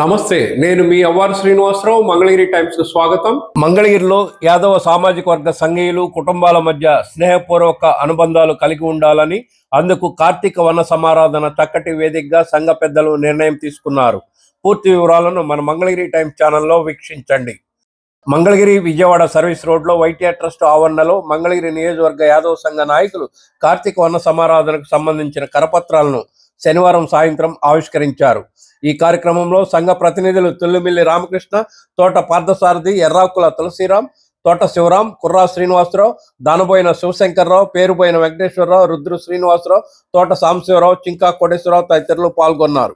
నమస్తే నేను మీ అవ్వారు శ్రీనివాసరావు మంగళగిరి టైమ్స్కు స్వాగతం. మంగళగిరిలో యాదవ సామాజిక వర్గ సంఘీయులు కుటుంబాల మధ్య స్నేహపూర్వక అనుబంధాలు కలిగి ఉండాలని అందుకు కార్తీక వన సమారాధన చక్కటి వేదికగా సంఘ పెద్దలు నిర్ణయం తీసుకున్నారు. పూర్తి వివరాలను మన మంగళగిరి టైమ్స్ ఛానల్లో వీక్షించండి. మంగళగిరి విజయవాడ సర్వీస్ రోడ్లో వైటీఆర్ ట్రస్ట్ ఆవరణలో మంగళగిరి నియోజకవర్గ యాదవ సంఘ నాయకులు కార్తీక వన సమారాధనకు సంబంధించిన కరపత్రాలను శనివారం సాయంత్రం ఆవిష్కరించారు. ఈ కార్యక్రమంలో సంఘ ప్రతినిధులు తుల్లిమిల్లి రామకృష్ణ తోట పార్థసారథి ఎర్రాకుల తులసిరామ్ తోట శివరాం కుర్రా శ్రీనివాసరావు దానబోయిన శివశంకర్రావు పేరుపోయిన వెంకటేశ్వరరావు రుద్రు శ్రీనివాసరావు తోట సాంబశివరావు చింకా కోటేశ్వరరావు తదితరులు పాల్గొన్నారు.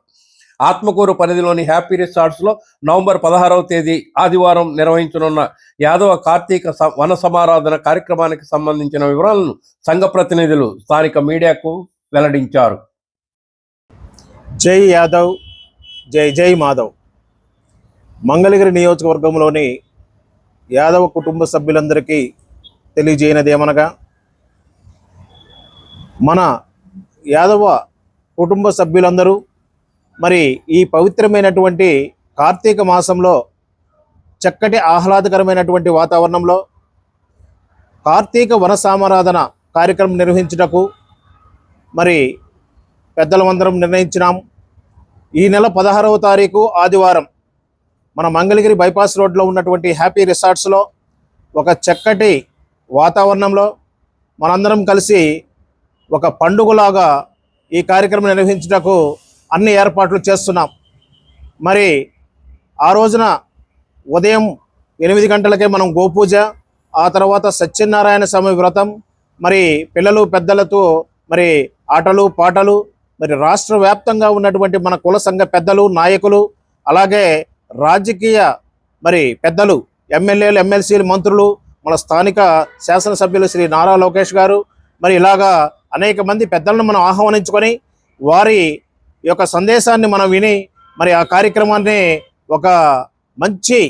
ఆత్మకూరు పరిధిలోని హ్యాపీ రిసార్ట్స్లో నవంబర్ పదహారవ తేదీ ఆదివారం నిర్వహించనున్న యాదవ కార్తీక వన సమారాధన కార్యక్రమానికి సంబంధించిన వివరాలను సంఘ ప్రతినిధులు స్థానిక మీడియాకు వెల్లడించారు. జై యాదవ్. జై జై మాధవ్. మంగళగిరి నియోజకవర్గంలోని యాదవ కుటుంబ సభ్యులందరికీ తెలియజేయనదేమనగా మన యాదవ కుటుంబ సభ్యులందరూ మరి ఈ పవిత్రమైనటువంటి కార్తీక మాసంలో చక్కటి ఆహ్లాదకరమైనటువంటి వాతావరణంలో కార్తీక వన సామారాధన కార్యక్రమం నిర్వహించుటకు మరి పెద్దలమందరం నిర్ణయించినాం. ఈ నెల పదహారవ తారీఖు ఆదివారం మన మంగళగిరి బైపాస్ రోడ్లో ఉన్నటువంటి హ్యాపీ రిసార్ట్స్లో ఒక చక్కటి వాతావరణంలో మనందరం కలిసి ఒక పండుగలాగా ఈ కార్యక్రమం నిర్వహించుటకు అన్ని ఏర్పాట్లు చేస్తున్నాం. మరి ఆ రోజున ఉదయం ఎనిమిది గంటలకే మనం గోపూజ ఆ తర్వాత సత్యనారాయణ స్వామి వ్రతం మరి పిల్లలు పెద్దలతో మరి ఆటలు పాటలు మరి రాష్ట్ర వ్యాప్తంగా ఉన్నటువంటి మన కుల సంఘ పెద్దలు నాయకులు అలాగే రాజకీయ మరి పెద్దలు ఎమ్మెల్యేలు ఎమ్మెల్సీలు మంత్రులు మన స్థానిక శాసనసభ్యులు శ్రీ నారా లోకేష్ గారు మరి ఇలాగా అనేక మంది పెద్దలను మనం ఆహ్వానించుకొని వారి యొక్క సందేశాన్ని మనం విని మరి ఆ కార్యక్రమాన్ని ఒక మంచి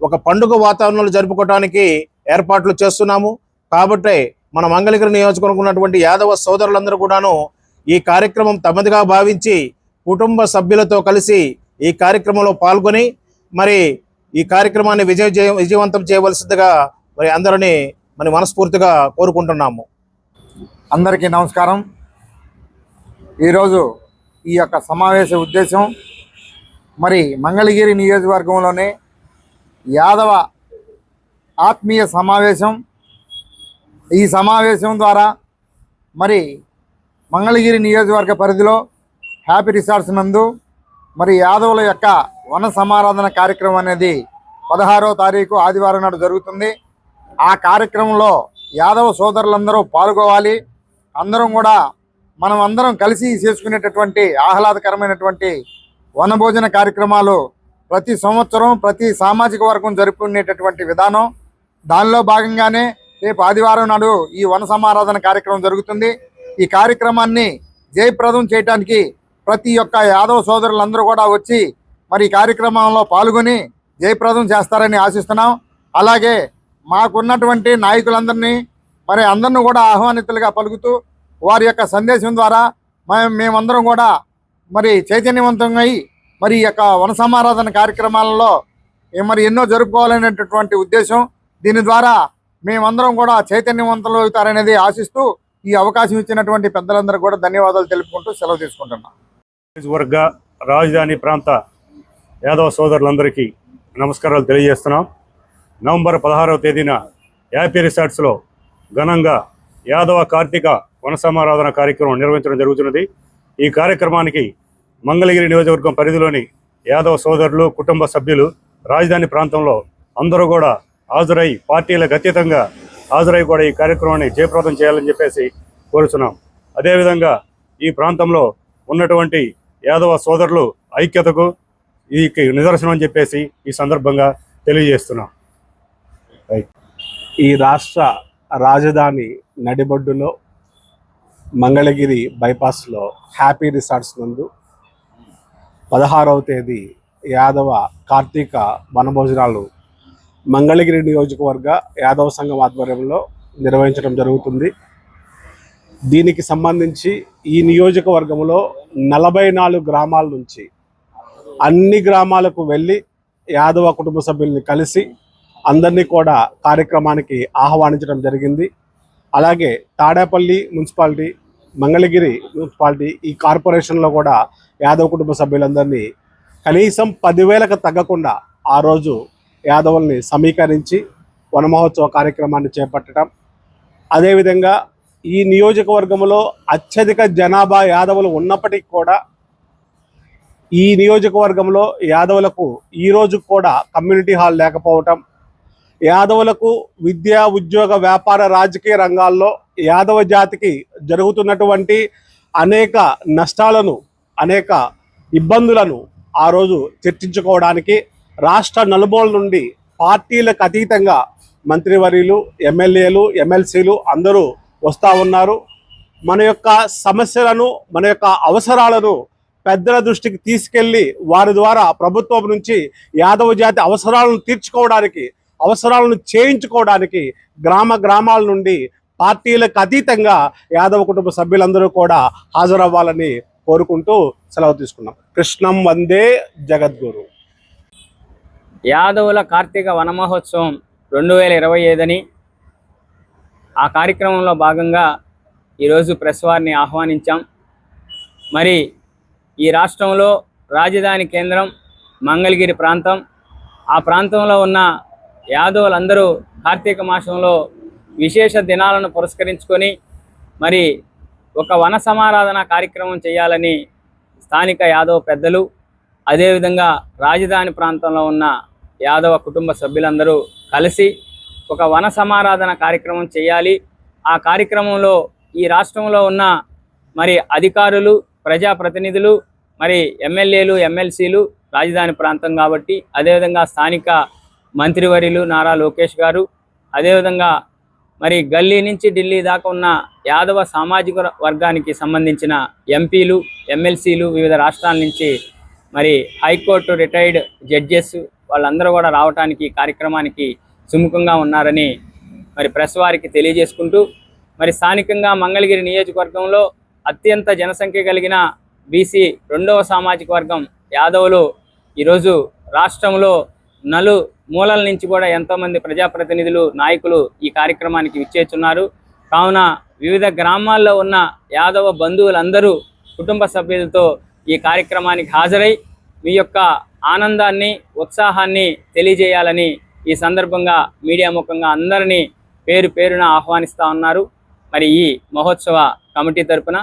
ఒక పండుగ వాతావరణంలో జరుపుకోవడానికి ఏర్పాట్లు చేస్తున్నాము. కాబట్టి మన మంగళగిరి నియోజకవర్గం ఉన్నటువంటి యాదవ సోదరులందరూ కూడాను ఈ కార్యక్రమం తమదిగా భావించి కుటుంబ సభ్యులతో కలిసి ఈ కార్యక్రమంలో పాల్గొని మరి ఈ కార్యక్రమాన్ని విజయ విజయవంతం చేయవలసిందిగా మరి అందరినీ మరి మనస్ఫూర్తిగా కోరుకుంటున్నాము. అందరికీ నమస్కారం. ఈరోజు ఈ యొక్క సమావేశ ఉద్దేశం మరి మంగళగిరి నియోజకవర్గంలోనే యాదవ ఆత్మీయ సమావేశం. ఈ సమావేశం ద్వారా మరి మంగళగిరి నియోజకవర్గ పరిధిలో హ్యాపీ రిసార్ట్స్ నందు మరి యాదవుల యొక్క వన సమారాధన కార్యక్రమం అనేది పదహారవ తారీఖు ఆదివారం నాడు జరుగుతుంది. ఆ కార్యక్రమంలో యాదవ సోదరులందరూ పాల్గొవాలి. అందరం కూడా మనం అందరం కలిసి చేసుకునేటటువంటి ఆహ్లాదకరమైనటువంటి వనభోజన కార్యక్రమాలు ప్రతి సంవత్సరం ప్రతి సామాజిక వర్గం జరుపుకునేటటువంటి విధానం. దానిలో భాగంగానే రేపు ఆదివారం నాడు ఈ వన సమారాధన కార్యక్రమం జరుగుతుంది. ఈ కార్యక్రమాన్ని జయప్రదం చేయడానికి ప్రతి ఒక్క యాదవ సోదరులందరూ కూడా వచ్చి మరి ఈ కార్యక్రమంలో పాల్గొని జయప్రదం చేస్తారని ఆశిస్తున్నాం. అలాగే మాకున్నటువంటి నాయకులందరినీ మరి అందరిని కూడా ఆహ్వానితులుగా పలుకుతూ వారి యొక్క సందేశం ద్వారా మేమందరం కూడా మరి చైతన్యవంతంగా అయి మరి ఈ యొక్క వనసమారాధన కార్యక్రమాలలో మరి ఎన్నో జరుపుకోవాలనేటటువంటి ఉద్దేశం దీని ద్వారా మేమందరం కూడా చైతన్యవంతులు అవుతారనేది ఆశిస్తూ ఈ అవకాశం ఇచ్చినటువంటి పెద్దలందరూ కూడా ధన్యవాదాలు తెలుపుకుంటూ సెలవు తీసుకుంటున్నాం. వర్గ రాజధాని ప్రాంత యాదవ సోదరులందరికీ నమస్కారాలు తెలియజేస్తున్నాం. నవంబర్ పదహారవ తేదీన యాపీ రిసార్ట్స్లో ఘనంగా యాదవ కార్తీక వనసమారాధన కార్యక్రమం నిర్వహించడం జరుగుతున్నది. ఈ కార్యక్రమానికి మంగళగిరి నియోజకవర్గం పరిధిలోని యాదవ సోదరులు కుటుంబ సభ్యులు రాజధాని ప్రాంతంలో అందరూ కూడా హాజరై పార్టీలకు అతీతంగా హాజరై కూడా ఈ కార్యక్రమాన్ని జయప్రదం చేయాలని చెప్పేసి కోరుతున్నాం అదేవిధంగా ఈ ప్రాంతంలో ఉన్నటువంటి యాదవ సోదరులు ఐక్యతకు ఈ నిదర్శనం అని చెప్పేసి ఈ సందర్భంగా తెలియజేస్తున్నాం. ఈ రాష్ట్ర రాజధాని నడిబొడ్డులో మంగళగిరి బైపాస్లో హ్యాపీ రిసార్ట్స్ నందు పదహారవ తేదీ యాదవ కార్తీక వనభోజనాలు మంగళగిరి నియోజకవర్గ యాదవ సంఘం ఆధ్వర్యంలో నిర్వహించడం జరుగుతుంది. దీనికి సంబంధించి ఈ నియోజకవర్గంలో నలభై నాలుగు గ్రామాల నుంచి అన్ని గ్రామాలకు వెళ్ళి యాదవ కుటుంబ సభ్యుల్ని కలిసి అందరినీ కూడా కార్యక్రమానికి ఆహ్వానించడం జరిగింది. అలాగే తాడేపల్లి మున్సిపాలిటీ మంగళగిరి మున్సిపాలిటీ ఈ కార్పొరేషన్లో కూడా యాదవ కుటుంబ సభ్యులందరినీ కనీసం పదివేలకు తగ్గకుండా ఆ రోజు యాదవుల్ని సమీకరించి వనమహోత్సవ కార్యక్రమాన్ని చేపట్టడం. అదేవిధంగా ఈ నియోజకవర్గంలో అత్యధిక జనాభా యాదవులు ఉన్నప్పటికీ కూడా ఈ నియోజకవర్గంలో యాదవులకు ఈ కూడా కమ్యూనిటీ హాల్ లేకపోవటం. యాదవులకు విద్యా ఉద్యోగ వ్యాపార రాజకీయ రంగాల్లో యాదవ జాతికి జరుగుతున్నటువంటి అనేక నష్టాలను అనేక ఇబ్బందులను ఆ రోజు చర్చించుకోవడానికి రాష్ట్ర నలుమూల నుండి పార్టీలకు అతీతంగా మంత్రివర్యులు ఎమ్మెల్యేలు ఎమ్మెల్సీలు అందరూ వస్తూ ఉన్నారు. మన యొక్క సమస్యలను మన యొక్క అవసరాలను పెద్దల దృష్టికి తీసుకెళ్ళి వారి ద్వారా ప్రభుత్వం నుంచి యాదవ జాతి అవసరాలను తీర్చుకోవడానికి అవసరాలను చేయించుకోవడానికి గ్రామ గ్రామాల నుండి పార్టీలకు అతీతంగా యాదవ కుటుంబ సభ్యులందరూ కూడా హాజరవ్వాలని కోరుకుంటూ సెలవు తీసుకున్నాం. కృష్ణం వందే జగద్గురు. యాదవుల కార్తీక వనమహోత్సవం రెండు వేల ఇరవై ఐదని ఆ కార్యక్రమంలో భాగంగా ఈరోజు ప్రెస్ వారిని ఆహ్వానించాం. మరి ఈ రాష్ట్రంలో రాజధాని కేంద్రం మంగళగిరి ప్రాంతం. ఆ ప్రాంతంలో ఉన్న యాదవులందరూ కార్తీక మాసంలో విశేష దినాలను పురస్కరించుకొని మరి ఒక వన సమారాధన కార్యక్రమం చేయాలని స్థానిక యాదవ పెద్దలు అదేవిధంగా రాజధాని ప్రాంతంలో ఉన్న యాదవ కుటుంబ సభ్యులందరూ కలిసి ఒక వన సమారాధన కార్యక్రమం చేయాలి. ఆ కార్యక్రమంలో ఈ రాష్ట్రంలో ఉన్న మరి అధికారులు ప్రజాప్రతినిధులు మరి ఎమ్మెల్యేలు ఎమ్మెల్సీలు రాజధాని ప్రాంతం కాబట్టి అదేవిధంగా స్థానిక మంత్రివర్యులు నారా లోకేష్ గారు అదేవిధంగా మరి గల్లీ నుంచి ఢిల్లీ దాకా ఉన్న యాదవ సామాజిక వర్గానికి సంబంధించిన ఎంపీలు ఎమ్మెల్సీలు వివిధ రాష్ట్రాల నుంచి మరి హైకోర్టు రిటైర్డ్ జడ్జెస్ వాళ్ళందరూ కూడా రావడానికి కార్యక్రమానికి సుముఖంగా ఉన్నారని మరి ప్రెస్ వారికి తెలియజేసుకుంటూ మరి స్థానికంగా మంగళగిరి నియోజకవర్గంలో అత్యంత జనసంఖ్య కలిగిన బీసీ రెండవ సామాజిక వర్గం యాదవులు ఈరోజు రాష్ట్రంలో నలు మూలల నుంచి కూడా ఎంతోమంది ప్రజాప్రతినిధులు నాయకులు ఈ కార్యక్రమానికి విచ్చేస్తున్నారు. కావున వివిధ గ్రామాల్లో ఉన్న యాదవ బంధువులందరూ కుటుంబ సభ్యులతో ఈ కార్యక్రమానికి హాజరై మీ యొక్క ఆనందాన్ని ఉత్సాహాన్ని తెలియజేయాలని ఈ సందర్భంగా మీడియా ముఖంగా అందరినీ పేరు పేరున ఆహ్వానిస్తూ ఉన్నారు. మరి ఈ మహోత్సవ కమిటీ తరపున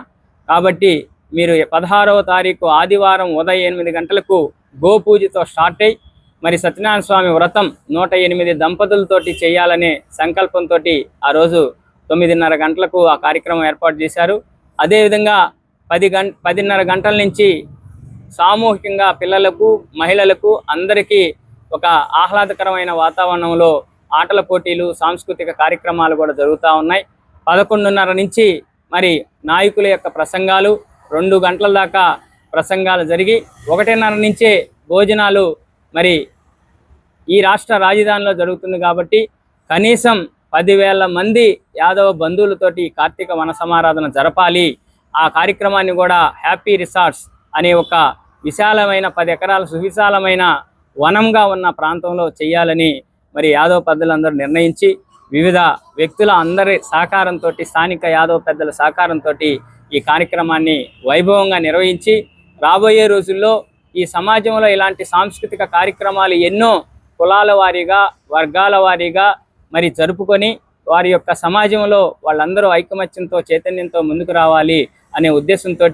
కాబట్టి మీరు పదహారవ తారీఖు ఆదివారం ఉదయం ఎనిమిది గంటలకు గోపూజతో స్టార్ట్ అయ్యి మరి సత్యనారాయణ స్వామి వ్రతం నూట ఎనిమిది దంపతులతోటి చేయాలనే సంకల్పంతో ఆ రోజు తొమ్మిదిన్నర గంటలకు ఆ కార్యక్రమం ఏర్పాటు చేశారు. అదేవిధంగా పది గంట పదిన్నర గంటల నుంచి సామూహికంగా పిల్లలకు మహిళలకు అందరికీ ఒక ఆహ్లాదకరమైన వాతావరణంలో ఆటల పోటీలు సాంస్కృతిక కార్యక్రమాలు కూడా జరుగుతూ ఉన్నాయి. పదకొండున్నర నుంచి మరి నాయకుల యొక్క ప్రసంగాలు రెండు గంటల దాకా ప్రసంగాలు జరిగి ఒకటిన్నర నుంచే భోజనాలు మరి ఈ రాష్ట్ర రాజధానిలో జరుగుతుంది కాబట్టి కనీసం పదివేల మంది యాదవ బంధువులతోటి కార్తీక వన సమారాధన జరపాలి. ఆ కార్యక్రమాన్ని కూడా హ్యాపీ రిసార్ట్స్ అనే ఒక విశాలమైన పది ఎకరాల సువిశాలమైన వనంగా ఉన్న ప్రాంతంలో చేయాలని మరి యాదవ పెద్దలందరూ నిర్ణయించి వివిధ వ్యక్తుల అందరి సహకారంతో స్థానిక యాదవ పెద్దల సహకారంతో ఈ కార్యక్రమాన్ని వైభవంగా నిర్వహించి రాబోయే రోజుల్లో ఈ సమాజంలో ఇలాంటి సాంస్కృతిక కార్యక్రమాలు ఎన్నో కులాల వారీగా వర్గాల వారీగా మరి జరుపుకొని వారి యొక్క సమాజంలో వాళ్ళందరూ ఐకమత్యంతో చైతన్యంతో ముందుకు రావాలి అనే ఉద్దేశంతో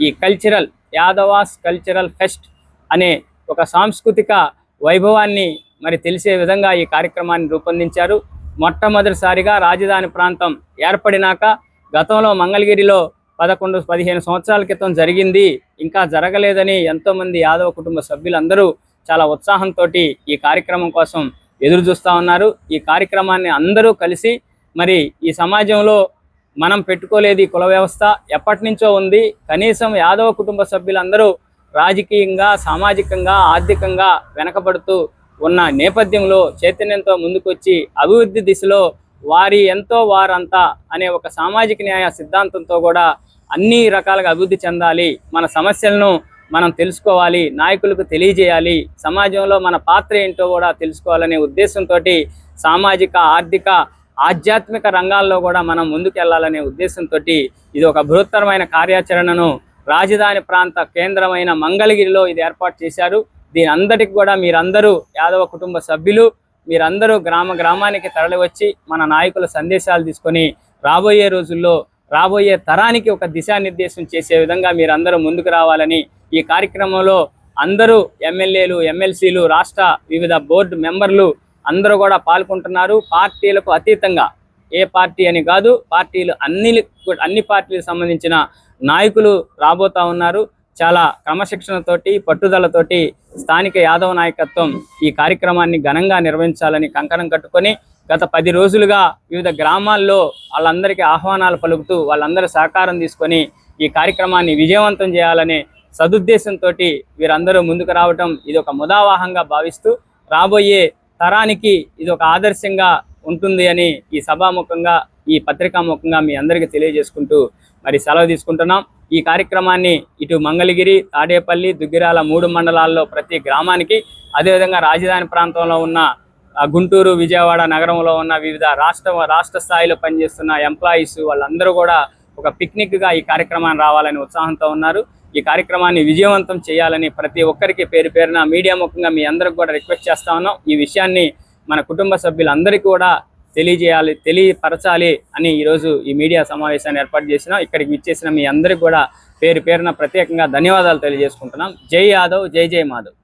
ఈ కల్చరల్ యాదవాస్ కల్చరల్ ఫెస్ట్ అనే ఒక సాంస్కృతిక వైభవాన్ని మరి తెలిసే విధంగా ఈ కార్యక్రమాన్ని రూపొందించారు. మొట్టమొదటిసారిగా రాజధాని ప్రాంతం ఏర్పడినాక గతంలో మంగళగిరిలో పదకొండు పదిహేను సంవత్సరాల క్రితం జరిగింది. ఇంకా జరగలేదని ఎంతోమంది యాదవ కుటుంబ సభ్యులందరూ చాలా ఉత్సాహంతో ఈ కార్యక్రమం కోసం ఎదురు చూస్తూ ఉన్నారు. ఈ కార్యక్రమాన్ని అందరూ కలిసి మరి ఈ సమాజంలో మనం పెట్టుకోలేదు ఈ కుల వ్యవస్థ ఎప్పటి నుంచో ఉంది. కనీసం యాదవ కుటుంబ సభ్యులందరూ రాజకీయంగా సామాజికంగా ఆర్థికంగా వెనకబడుతూ ఉన్న నేపథ్యంలో చైతన్యంతో ముందుకొచ్చి అభివృద్ధి దిశలో వారి ఎంతో వారంతా అనే ఒక సామాజిక న్యాయ సిద్ధాంతంతో కూడా అన్ని రకాలుగా అభివృద్ధి చెందాలి. మన సమస్యలను మనం తెలుసుకోవాలి నాయకులకు తెలియజేయాలి. సమాజంలో మన పాత్ర ఏంటో కూడా తెలుసుకోవాలనే ఉద్దేశంతో సామాజిక ఆర్థిక ఆధ్యాత్మిక రంగాల్లో కూడా మనం ముందుకెళ్ళాలనే ఉద్దేశంతో ఇది ఒక బృహత్తరమైన కార్యాచరణను రాజధాని ప్రాంత కేంద్రమైన మంగళగిరిలో ఇది ఏర్పాటు చేశారు. దీని అందరికి కూడా మీరందరూ యాదవ కుటుంబ సభ్యులు మీరందరూ గ్రామ గ్రామానికి తరలివచ్చి మన నాయకుల సందేశాలు తీసుకొని రాబోయే రోజుల్లో రాబోయే తరానికి ఒక దిశానిర్దేశం చేసే విధంగా మీరందరూ ముందుకు రావాలని ఈ కార్యక్రమంలో అందరూ ఎమ్మెల్యేలు ఎమ్మెల్సీలు రాష్ట్ర వివిధ బోర్డు మెంబర్లు అందరూ కూడా పాల్గొంటున్నారు. పార్టీలకు అతీతంగా ఏ పార్టీ అని కాదు పార్టీలు అన్ని అన్ని పార్టీలకు సంబంధించిన నాయకులు రాబోతా ఉన్నారు. చాలా క్రమశిక్షణతోటి పట్టుదలతోటి స్థానిక యాదవ నాయకత్వం ఈ కార్యక్రమాన్ని ఘనంగా నిర్వహించాలని కంకణం కట్టుకొని గత పది రోజులుగా వివిధ గ్రామాల్లో వాళ్ళందరికీ ఆహ్వానాలు పలుకుతూ వాళ్ళందరూ సహకారం తీసుకొని ఈ కార్యక్రమాన్ని విజయవంతం చేయాలనే సదుద్దేశంతో వీరందరూ ముందుకు రావటం ఇది ఒక ముదావాహంగా భావిస్తూ రాబోయే తరానికి ఇది ఒక ఆదర్శంగా ఉంటుంది అని ఈ సభాముఖంగా ఈ పత్రికాముఖంగా మీ అందరికీ తెలియజేసుకుంటూ మరి సెలవు తీసుకుంటున్నాం. ఈ కార్యక్రమాన్ని ఇటు మంగళగిరి తాడేపల్లి దుగ్గిరాల మూడు మండలాల్లో ప్రతి గ్రామానికి అదేవిధంగా రాజధాని ప్రాంతంలో ఉన్న గుంటూరు విజయవాడ నగరంలో ఉన్న వివిధ రాష్ట్ర రాష్ట్ర స్థాయిలో పనిచేస్తున్న ఎంప్లాయీస్ వాళ్ళందరూ కూడా ఒక పిక్నిక్గా ఈ కార్యక్రమాన్ని రావాలని ఉత్సాహంతో ఉన్నారు. ఈ కార్యక్రమాన్ని విజయవంతం చేయాలని ప్రతి ఒక్కరికి పేరు పేరున మీడియా ముఖంగా మీ అందరికి కూడా రిక్వెస్ట్ చేస్తా ఉన్నాం. ఈ విషయాన్ని మన కుటుంబ సభ్యులందరికీ కూడా తెలియజేయాలి తెలియపరచాలి అని ఈరోజు ఈ మీడియా సమావేశాన్ని ఏర్పాటు చేసినాం. ఇక్కడికి విచ్చేసిన మీ అందరికీ కూడా పేరు పేరున ప్రత్యేకంగా ధన్యవాదాలు తెలియజేసుకుంటున్నాం. జై యాదవ్ జై జై మాధవ్.